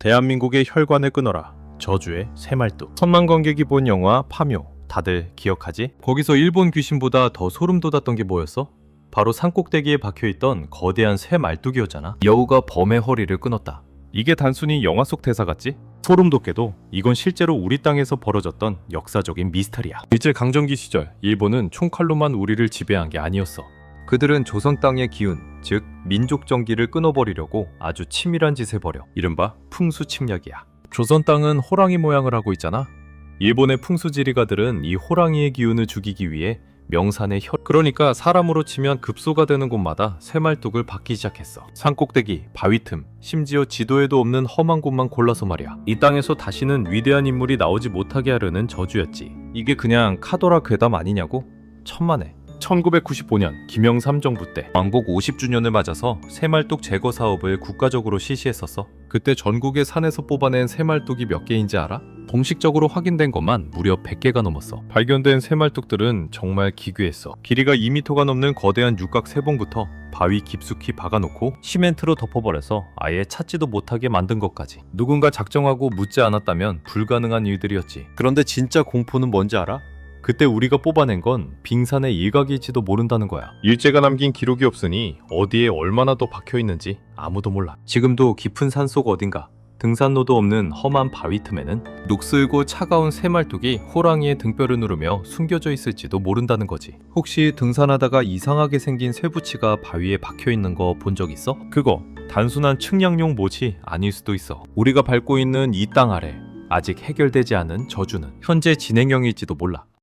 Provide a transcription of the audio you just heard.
대한민국의 혈관을 끊어라. 저주의 새말뚝. 천만 관객이 본 영화 파묘. 다들 기억하지? 거기서 일본 귀신보다 더 소름 돋았던 게 뭐였어? 바로 산 꼭대기에 박혀있던 거대한 새 말뚝이었잖아. 여우가 범의 허리를 끊었다. 이게 단순히 영화 속 대사 같지? 소름 돋게도 이건 실제로 우리 땅에서 벌어졌던 역사적인 미스터리야. 일제 강점기 시절 일본은 총칼로만 우리를 지배한 게 아니었어. 그들은 조선 땅의 기운, 즉 민족 정기를 끊어버리려고 아주 치밀한 짓을 벌여. 이른바 풍수 침략이야. 조선 땅은 호랑이 모양을 하고 있잖아. 일본의 풍수지리가들은 이 호랑이의 기운을 죽이기 위해 명산의 혈 그러니까 사람으로 치면 급소가 되는 곳마다 새말뚝을 박기 시작했어. 산꼭대기, 바위 틈, 심지어 지도에도 없는 험한 곳만 골라서 말이야. 이 땅에서 다시는 위대한 인물이 나오지 못하게 하려는 저주였지. 이게 그냥 카도라 괴담 아니냐고? 천만에. 1995년 김영삼 정부 때 왕복 50주년을 맞아서 새말뚝 제거 사업을 국가적으로 실시했었어. 그때 전국의 산에서 뽑아낸 새말뚝이 몇 개인지 알아? 공식적으로 확인된 것만 무려 100개가 넘었어. 발견된 새말뚝들은 정말 기괴했어. 길이가 2m가 넘는 거대한 육각 세봉부터 바위 깊숙이 박아놓고 시멘트로 덮어버려서 아예 찾지도 못하게 만든 것까지. 누군가 작정하고 묻지 않았다면 불가능한 일들이었지. 그런데 진짜 공포는 뭔지 알아? 그때 우리가 뽑아낸 건 빙산의 일각일지도 모른다는 거야. 일제가 남긴 기록이 없으니 어디에 얼마나 더 박혀 있는지 아무도 몰라. 지금도 깊은 산속 어딘가 등산로도 없는 험한 바위 틈에는 녹슬고 차가운 새말뚝이 호랑이의 등뼈를 누르며 숨겨져 있을지도 모른다는 거지. 혹시 등산하다가 이상하게 생긴 쇠붙이가 바위에 박혀 있는 거 본 적 있어? 그거 단순한 측량용 못이 아닐 수도 있어. 우리가 밟고 있는 이 땅 아래 아직 해결되지 않은 저주는 현재 진행형일지도 몰라.